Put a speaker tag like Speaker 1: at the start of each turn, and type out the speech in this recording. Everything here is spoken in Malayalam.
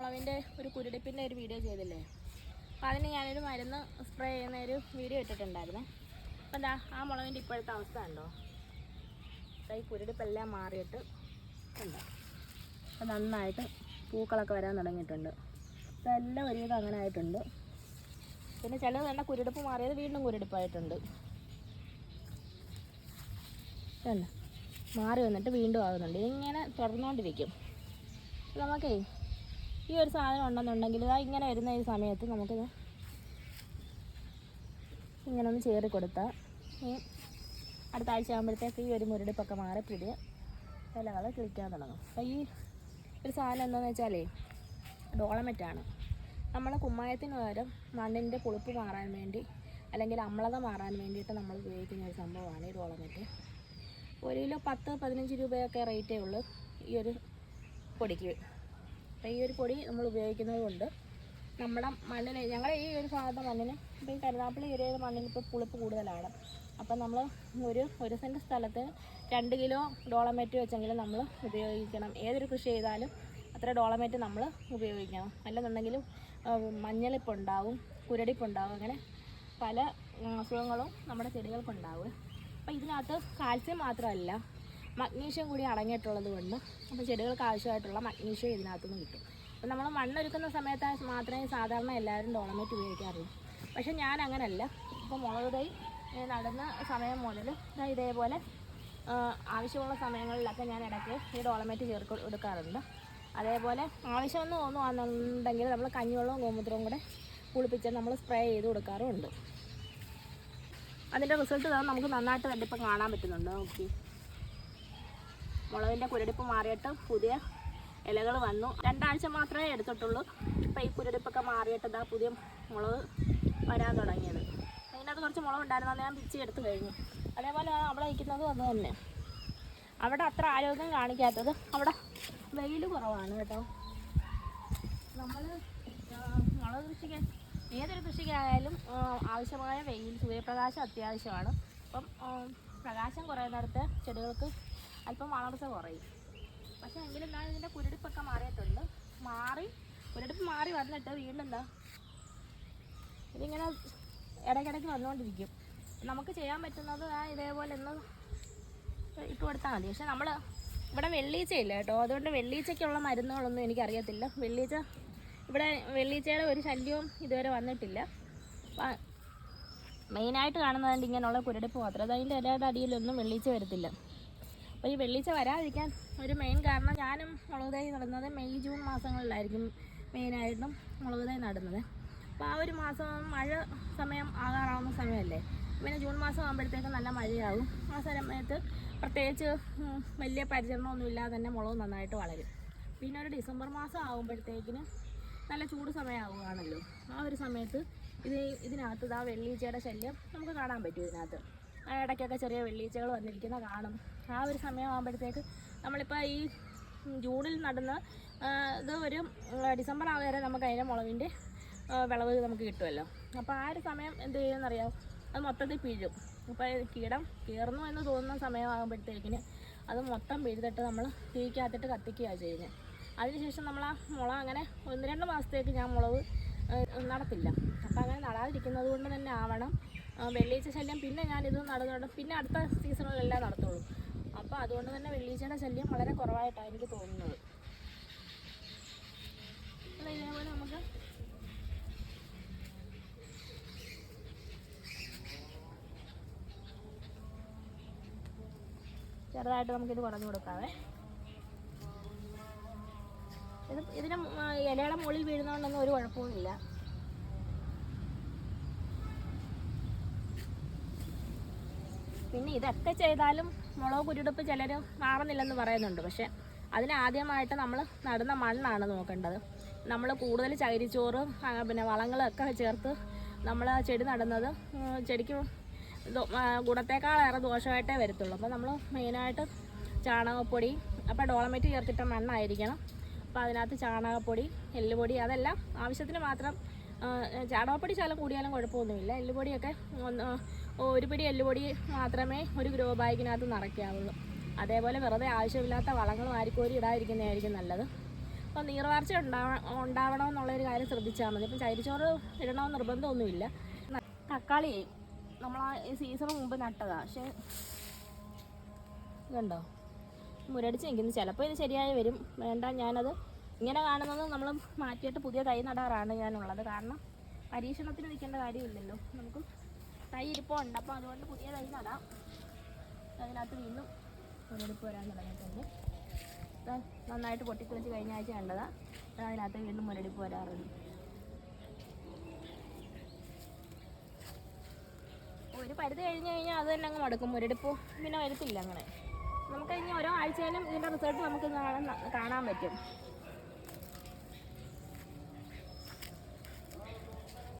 Speaker 1: മുളവിന്റെ ഒരു കുരുടിപ്പിന്റെ ഒരു വീഡിയോ ചെയ്തില്ലേ? അപ്പം അതിന് ഞാനൊരു മരുന്ന് സ്പ്രേ ചെയ്യുന്ന ഒരു വീഡിയോ ഇട്ടിട്ടുണ്ടായിരുന്നേ. അപ്പം എന്താ ആ മുളവിന്റെ ഇപ്പോഴത്തെ അവസ്ഥ ഉണ്ടോ ഈ കുരുടിപ്പെല്ലാം മാറിയിട്ട് ഉണ്ടോ. അപ്പം നന്നായിട്ട് പൂക്കളൊക്കെ വരാൻ തുടങ്ങിയിട്ടുണ്ട്. ഇതെല്ലാം ഒരുവിധം അങ്ങനെ ആയിട്ടുണ്ട്. പിന്നെ ചിലത് തന്നെ കുരുടിപ്പ് മാറിയത് വീണ്ടും കുരുടിപ്പായിട്ടുണ്ട്. മാറി വന്നിട്ട് വീണ്ടും ആകുന്നുണ്ട്. ഇങ്ങനെ തുടർന്നുകൊണ്ടിരിക്കും. നമുക്കേ ഈ ഒരു സാധനം ഉണ്ടെന്നുണ്ടെങ്കിൽ ഇതാ ഇങ്ങനെ വരുന്ന ഈ സമയത്ത് നമുക്കിത് ഇങ്ങനെ ഒന്ന് ചേറി കൊടുത്താൽ അടുത്ത ആഴ്ച ആകുമ്പോഴത്തേക്ക് ഈ ഒരു മുരടിപ്പൊക്കെ മാറി പുതിയ ഇലകൾ കിളിക്കാൻ തുടങ്ങും. അപ്പോൾ ഈ ഒരു സാധനം എന്താണെന്ന് വെച്ചാലേ ഡോളമെറ്റാണ്. നമ്മൾ കുമ്മായത്തിന് പകരം മണ്ണിന്റെ പുളിപ്പ് മാറാൻ വേണ്ടി അല്ലെങ്കിൽ അമ്ലത മാറാൻ വേണ്ടിയിട്ട് നമ്മൾ ഉപയോഗിക്കുന്ന ഒരു സംഭവമാണ് ഈ ഡോളമെറ്റ്. ഒരു കിലോ പത്ത് പതിനഞ്ച് രൂപയൊക്കെ റേറ്റേ ഉള്ളൂ ഈ ഒരു പൊടിക്ക്. അപ്പോൾ ഈ ഒരു പൊടി നമ്മൾ ഉപയോഗിക്കുന്നത് കൊണ്ട് നമ്മുടെ മണ്ണിന് ഞങ്ങളുടെ ഈ ഒരു ഭാഗത്തെ മണ്ണിന് ഇപ്പോൾ ഈ കരുനാപ്പിളി ഏരിയ മണ്ണിന് ഇപ്പോൾ പുളിപ്പ് കൂടുതലാണ്. അപ്പം നമ്മൾ ഒരു ഒരു സെന്റ് സ്ഥലത്ത് രണ്ട് കിലോ ഡോളമേറ്റ് വെച്ചെങ്കിലും നമ്മൾ ഉപയോഗിക്കണം. ഏതൊരു കൃഷി ചെയ്താലും അത്ര ഡോളമേറ്റ് നമ്മൾ ഉപയോഗിക്കണം. അല്ലെന്നുണ്ടെങ്കിലും കുരടിപ്പ് ഉണ്ടാവും അങ്ങനെ പല അസുഖങ്ങളും നമ്മുടെ ചെടികൾക്കുണ്ടാവും. അപ്പം ഇതിനകത്ത് കാൽസ്യം മാത്രമല്ല മഗ്നീഷ്യം കൂടി അടങ്ങിയിട്ടുള്ളത് കൊണ്ട് അപ്പോൾ ചെടികൾക്ക് ആവശ്യമായിട്ടുള്ള മഗ്നീഷ്യം ഇതിനകത്തു നിന്ന് കിട്ടും. അപ്പോൾ നമ്മൾ മണ്ണൊരുക്കുന്ന സമയത്ത് മാത്രമേ സാധാരണ എല്ലാവരും ഡോളമേറ്റ് ഉപയോഗിക്കാറുള്ളൂ. പക്ഷേ ഞാൻ അങ്ങനല്ല. ഇപ്പോൾ മുളക് തൈ നടന്ന സമയം മുതൽ ഇതേപോലെ ആവശ്യമുള്ള സമയങ്ങളിലൊക്കെ ഞാൻ ഇടയ്ക്ക് ഈ ഡോളമേറ്റ് ചേർക്ക് എടുക്കാറുണ്ട്. അതേപോലെ ആവശ്യമെന്ന് തോന്നുവാണെന്നുണ്ടെങ്കിൽ നമ്മൾ കഞ്ഞിവെള്ളവും ഗോമൂത്രവും കൂടെ കുളിപ്പിച്ച് നമ്മൾ സ്പ്രേ ചെയ്ത് കൊടുക്കാറുമുണ്ട്. അതിന്റെ റിസൾട്ട് നമുക്ക് നന്നായിട്ട് തന്നെ ഇപ്പം കാണാൻ പറ്റുന്നുണ്ട്. നോക്കി മുളകിന്റെ കുരടിപ്പ് മാറിയിട്ട് പുതിയ ഇലകൾ വന്നു. രണ്ടാഴ്ച മാത്രമേ എടുത്തിട്ടുള്ളൂ. ഇപ്പം ഈ കുരടിപ്പൊക്കെ മാറിയിട്ട് ഇതാ പുതിയ മുളക് വരാൻ തുടങ്ങിയത്. അതിനകത്ത് കുറച്ച് മുളക് ഉണ്ടായിരുന്നതാണ് ഞാൻ പിച്ചി എടുത്ത് കഴിഞ്ഞു. അതേപോലെ അവിടെ നിൽക്കുന്നതും അത് തന്നെ. അവിടെ അത്ര ആരോഗ്യം കാണിക്കാത്തത് അവിടെ വെയിൽ കുറവാണ് കേട്ടോ. നമ്മൾ മുളക് കൃഷിക്ക് ഏതൊരു കൃഷിക്കായാലും ആവശ്യമായ വെയിൽ സൂര്യപ്രകാശം അത്യാവശ്യമാണ്. അപ്പം പ്രകാശം കുറയുന്നിടത്ത് ചെടികൾക്ക് അല്പം വളർച്ച കുറയും. പക്ഷേ എങ്കിലും ഞാൻ ഇതിന്റെ കുരുടിപ്പൊക്കെ മാറിയിട്ടുണ്ട്. മാറി കുരടിപ്പ് മാറി വന്നിട്ട് വീണ്ടും എന്താ? ഇതിങ്ങനെ ഇടയ്ക്കിടയ്ക്ക് വന്നുകൊണ്ടിരിക്കും. നമുക്ക് ചെയ്യാൻ പറ്റുന്നത് ആ ഇതേപോലെ ഒന്ന് ഇട്ട് കൊടുത്താൽ മതി. പക്ഷെ നമ്മൾ ഇവിടെ വെള്ളീച്ചയില്ല കേട്ടോ. അതുകൊണ്ട് വെള്ളീച്ചയ്ക്കുള്ള മരുന്നുകളൊന്നും എനിക്കറിയത്തില്ല. വെള്ളീച്ച ഇവിടെ വെള്ളീച്ചയുടെ ഒരു ശല്യവും ഇതുവരെ വന്നിട്ടില്ല. മെയിനായിട്ട് കാണുന്നതുകൊണ്ട് ഇങ്ങനെയുള്ള കുരടിപ്പ് മാത്രം. അത് അതിന്റെ ഇലയുടെ അടിയിലൊന്നും വെള്ളീച്ച വരത്തില്ല. അപ്പോൾ ഈ വെള്ളിച്ച വരാതിരിക്കാൻ ഒരു മെയിൻ കാരണം ഞാനും മുളക് നടുന്നത് മെയ് ജൂൺ മാസങ്ങളിലായിരിക്കും മെയിനായിട്ടും മുളക് നടുന്നത്. അപ്പോൾ ആ ഒരു മാസം മഴ സമയം ആകാറാവുന്ന സമയമല്ലേ? പിന്നെ ജൂൺ മാസം ആകുമ്പോഴത്തേക്ക് നല്ല മഴയാകും. ആ സമയത്ത് പ്രത്യേകിച്ച് വലിയ പരിചരണമൊന്നും ഇല്ലാതെ തന്നെ മുളക് നന്നായിട്ട് വളരും. പിന്നെ ഒരു ഡിസംബർ മാസം ആകുമ്പോഴത്തേക്കിന് നല്ല ചൂട് സമയമാവുകയാണല്ലോ. ആ ഒരു സമയത്ത് ഇത് ഇതിനകത്ത് ആ വെള്ളീച്ചയുടെ ശല്യം നമുക്ക് കാണാൻ പറ്റും ഇതിനകത്ത്. ഇടയ്ക്കൊക്കെ ചെറിയ വെള്ളീച്ചകൾ വന്നിരിക്കുന്ന കാണും. ആ ഒരു സമയമാകുമ്പോഴത്തേക്ക് നമ്മളിപ്പോൾ ഈ ജൂണിൽ നടുന്ന ഇത് ഒരു ഡിസംബർ വരെ നമുക്ക് അതിന്റെ മുളകിന്റെ വിളവ് നമുക്ക് കിട്ടുമല്ലോ. അപ്പോൾ ആ ഒരു സമയം എന്ത് ചെയ്യുമെന്നറിയാം? അത് മൊത്തത്തിൽ പിഴും. അപ്പോൾ കീടം കീറുന്നു എന്ന് തോന്നുന്ന സമയമാകുമ്പോഴത്തേക്കിന് അത് മൊത്തം പിഴുതിട്ട് നമ്മൾ തീക്കകത്തിട്ട് കത്തിക്കുകയാണ് ചെയ്യുന്നത് അതിനുശേഷം നമ്മൾ ആ മുള അങ്ങനെ ഒന്ന് രണ്ട് മാസത്തേക്ക് ഞാൻ മുളക് ഏഹ്, നടത്തില്ല. അപ്പോൾ അങ്ങനെ നടാതിരിക്കുന്നത് കൊണ്ട് തന്നെ ആവണം. വെള്ളീച്ച ശല്യം പിന്നെ ഞാനിത് നടന്നുകൊണ്ട് പിന്നെ അടുത്ത സീസണുകളിലെല്ലാം നടത്തുള്ളൂ. അപ്പോൾ അതുകൊണ്ട് തന്നെ വെള്ളീച്ചയുടെ ശല്യം വളരെ കുറവായിട്ടാണ് എനിക്ക് തോന്നുന്നത്. ഇതേപോലെ നമുക്ക് ചെറുതായിട്ട് നമുക്കിത് കുറഞ്ഞു കൊടുക്കാവേ. ഇത് ഇതിന് ഇലയുടെ മുകളിൽ വീഴുന്നതുകൊണ്ടൊന്നും ഒരു കുഴപ്പവുമില്ല പിന്നെ ഇതൊക്കെ ചെയ്താലും മുളക് കുരുടുപ്പ് ചിലർ മാറുന്നില്ലെന്ന് പറയുന്നുണ്ട്. പക്ഷെ അതിനാദ്യമായിട്ട് നമ്മൾ നടുന്ന മണ്ണാണ് നോക്കേണ്ടത്. നമ്മൾ കൂടുതൽ ചകിരിച്ചോറ് പിന്നെ വളങ്ങളൊക്കെ ചേർത്ത് നമ്മൾ ചെടി നടുന്നത് ചെടിക്ക് ഗുണത്തേക്കാളേറെ ദോഷമായിട്ടേ വരത്തുള്ളൂ. അപ്പോൾ നമ്മൾ മെയിനായിട്ട് ചാണകപ്പൊടി അപ്പോൾ ഡോളമേറ്റ് ചേർത്തിട്ട മണ്ണായിരിക്കണം. അപ്പോൾ അതിനകത്ത് ചാണകപ്പൊടി എല്ലുപൊടി അതെല്ലാം ആവശ്യത്തിന് മാത്രം ചാണകപ്പൊടി ശകലം കൂടിയാലും കുഴപ്പമൊന്നുമില്ല. എല്ലുപൊടിയൊക്കെ ഒന്ന് ഒരു പിടി എല്ലുപൊടി മാത്രമേ ഒരു ഗ്രോ ബാഗിനകത്ത് നിറയ്ക്കാവുള്ളൂ. അതേപോലെ വെറുതെ ആവശ്യമില്ലാത്ത വളങ്ങൾ വാരിക്കോരി ഇടാതിരിക്കുന്നതായിരിക്കും നല്ലത്. അപ്പോൾ നീർവാർച്ച ഉണ്ടാവ ഉണ്ടാവണം ഉണ്ടാവണമെന്നുള്ളൊരു കാര്യം ശ്രദ്ധിച്ചാൽ മതി. ഇപ്പം ചരിച്ചോറ് ഇടണമെന്ന് നിർബന്ധമൊന്നുമില്ല. തക്കാളി നമ്മൾ ആ സീസൺ മുമ്പ് നട്ടതാണ് പക്ഷേ ഇതുണ്ടോ? മുരടിച്ച് നിൽക്കുന്നു ചിലപ്പോൾ ഇത് ശരിയായി വരും. വേണ്ട ഞാനത് ഇങ്ങനെ കാണുന്നത് നമ്മൾ മാറ്റിയിട്ട് പുതിയ തൈ നടാറാണ് ഞാനുള്ളത്. കാരണം പരീക്ഷണത്തിന് നിൽക്കേണ്ട കാര്യമില്ലല്ലോ. നമുക്ക് തൈ ഇരിപ്പുണ്ട്. അപ്പോൾ അതുകൊണ്ട് പുതിയ തൈ നടാം. അതിനകത്ത് വീണ്ടും മുരടിപ്പ് വരാൻ തുടങ്ങിയിട്ടുണ്ട് നന്നായിട്ട് പൊട്ടിക്കിളിച്ച് കഴിഞ്ഞ ആഴ്ച കണ്ടതാണ് അതിനകത്ത് വീണ്ടും മുരടിപ്പ് വരാറുണ്ട്. ഒരു പരിധി കഴിഞ്ഞ് കഴിഞ്ഞാൽ അത് തന്നെ അങ്ങ് മടുക്കും. മുരടിപ്പ് പിന്നെ വരത്തില്ല അങ്ങനെ. നമുക്ക് ഇനി ഓരോ ആഴ്ചയിലും ഇതിന്റെ റിസൾട്ട് നമുക്ക് കാണാൻ പറ്റും.